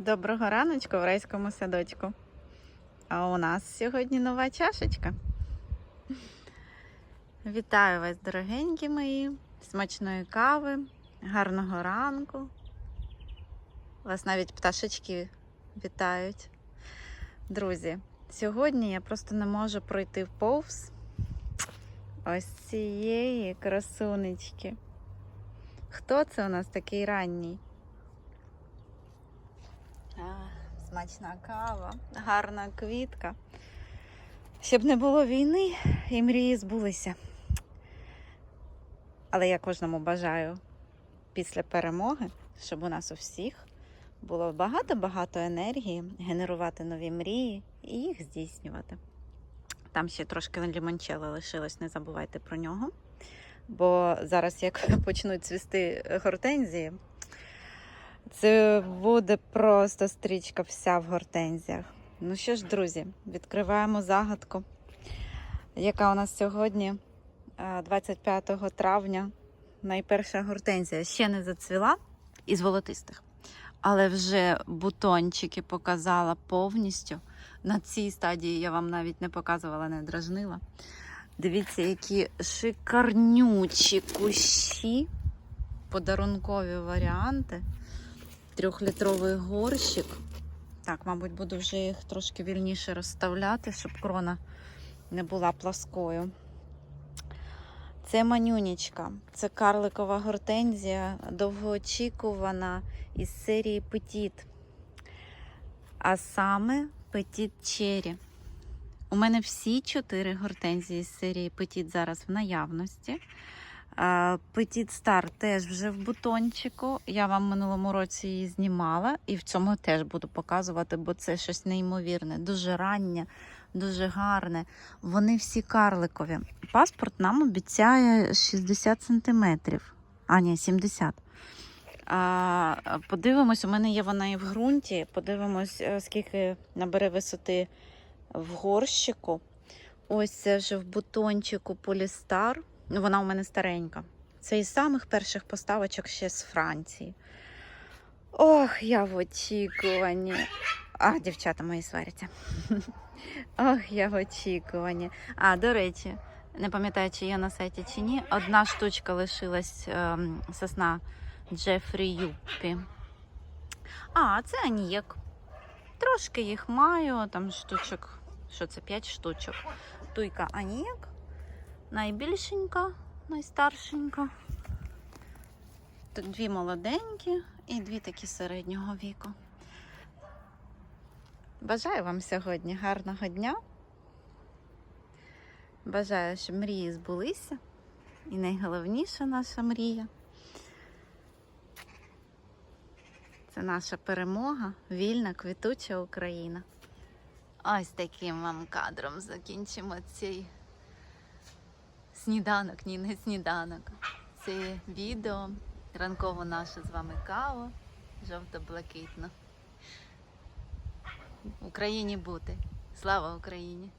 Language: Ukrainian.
Доброго раночку в райському садочку. А у нас сьогодні нова чашечка. Вітаю вас, дорогенькі мої, смачної кави, гарного ранку. Вас навіть пташечки вітають. Друзі, сьогодні я просто не можу пройти повз ось цієї красунечки. Хто це у нас такий ранній? Смачна кава, гарна квітка. Щоб не було війни і мрії збулися. Але я кожному бажаю після перемоги, щоб у нас у всіх було багато-багато енергії, генерувати нові мрії і їх здійснювати. Там ще трошки лімончело лишилось, не забувайте про нього. Бо зараз, як почнуть цвісти гортензії, це буде просто стрічка вся в гортензіях. Ну що ж, друзі, відкриваємо загадку, яка у нас сьогодні, е, 25 травня, найперша гортензія ще не зацвіла із золотистих, але вже бутончики показала повністю. На цій стадії я вам навіть не показувала, не дражнила. Дивіться, які шикарнючі кущі, подарункові варіанти трьохлітровий горщик. Так, мабуть, буду вже їх трошки вільніше розставляти, щоб крона не була пласкою. Це манюнічка, це карликова гортензія, довгоочікувана із серії Петіт. А саме Петіт Черрі. У мене всі чотири гортензії з серії Петіт зараз в наявності. Петіт Стар теж вже в бутончику. Я вам минулому році її знімала і в цьому теж буду показувати, бо це щось неймовірне, дуже раннє, дуже гарне. Вони всі карликові. Паспорт нам обіцяє 60 сантиметрів, а ні, 70. А, подивимось, у мене є вона і в ґрунті. Подивимось, е, скільки набере висоти в горщику. Ось це вже в бутончику Полістар. Вона у мене старенька. Це із самих перших поставочок ще з Франції. Ох, я в очікуванні. А, дівчата мої сваряться. Ох, я в очікуванні. А, до речі, не пам'ятаю, чи є на сайті чи ні. Одна штучка лишилась ем, сосна Джефрі Юппі. А, це анієк. Трошки їх маю, там штучок, що це 5 штучок. Туйка анієк найбільшенька, найстаршенька. Тут дві молоденькі і дві такі середнього віку. Бажаю вам сьогодні гарного дня. Бажаю, щоб мрії збулися. І найголовніша наша мрія це наша перемога, вільна, квітуча Україна. Ось таким вам кадром закінчимо цей сніданок, ні, не сніданок. Це відео, ранково наше з вами каво, жовто-блакитно. Україні бути. Слава Україні!